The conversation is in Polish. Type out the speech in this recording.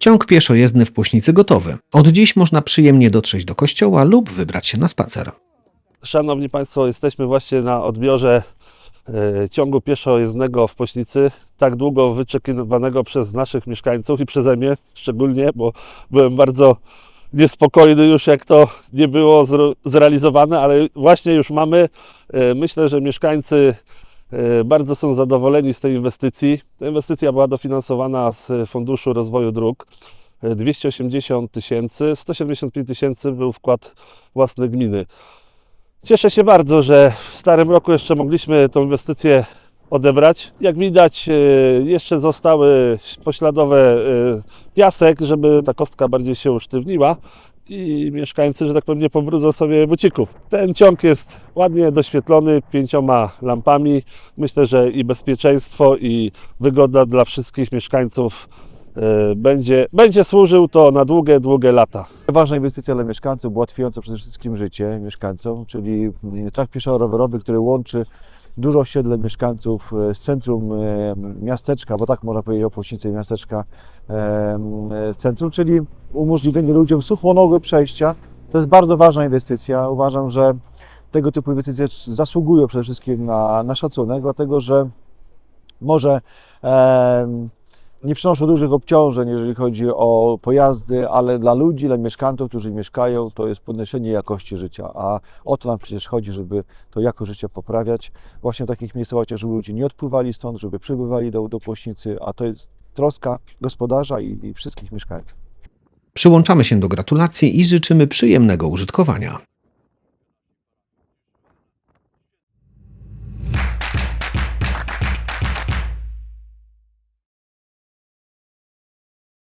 Ciąg pieszo-jezdny w Płośnicy gotowy. Od dziś można przyjemnie dotrzeć do kościoła lub wybrać się na spacer. Szanowni Państwo, jesteśmy właśnie na odbiorze e, ciągu pieszo-jezdnego w Pośnicy, tak długo wyczekiwanego przez naszych mieszkańców i przeze mnie szczególnie, bo byłem bardzo niespokojny już jak to nie było zre- zrealizowane, ale właśnie już mamy. E, Myślę, że mieszkańcy bardzo są zadowoleni z tej inwestycji. Ta inwestycja była dofinansowana z Funduszu Rozwoju Dróg. E, 280 tysięcy, 175 tysięcy był wkład własny gminy. Cieszę się bardzo, że w starym roku jeszcze mogliśmy tą inwestycję odebrać. Jak widać, e, jeszcze zostały pośladowe e, piasek, żeby ta kostka bardziej się usztywniła i mieszkańcy, że tak powiem, nie pobrudzą sobie bucików. Ten ciąg jest ładnie doświetlony pięcioma lampami. Myślę, że i bezpieczeństwo, i wygoda dla wszystkich mieszkańców e, będzie, będzie służył to na długie, długie lata. Ważna inwestycja dla mieszkańców, ułatwiająca przede wszystkim życie mieszkańcom, czyli trakt pieszo-rowerowy, który łączy dużo osiedle mieszkańców e, z centrum e, miasteczka, bo tak można powiedzieć o Płośnicy miasteczka e, e, centrum, czyli umożliwienie ludziom suchonogłe przejścia. To jest bardzo ważna inwestycja. Uważam, że tego typu inwestycje zasługują przede wszystkim na, na szacunek, dlatego że może em, nie przynoszą dużych obciążeń, jeżeli chodzi o pojazdy, ale dla ludzi, dla mieszkańców, którzy mieszkają, to jest podnoszenie jakości życia. A o to nam przecież chodzi, żeby to jakość życia poprawiać. Właśnie w takich miejscowościach, żeby ludzie nie odpływali stąd, żeby przybywali do, do Płośnicy, a to jest troska gospodarza i, i wszystkich mieszkańców. Przyłączamy się do gratulacji i życzymy przyjemnego użytkowania.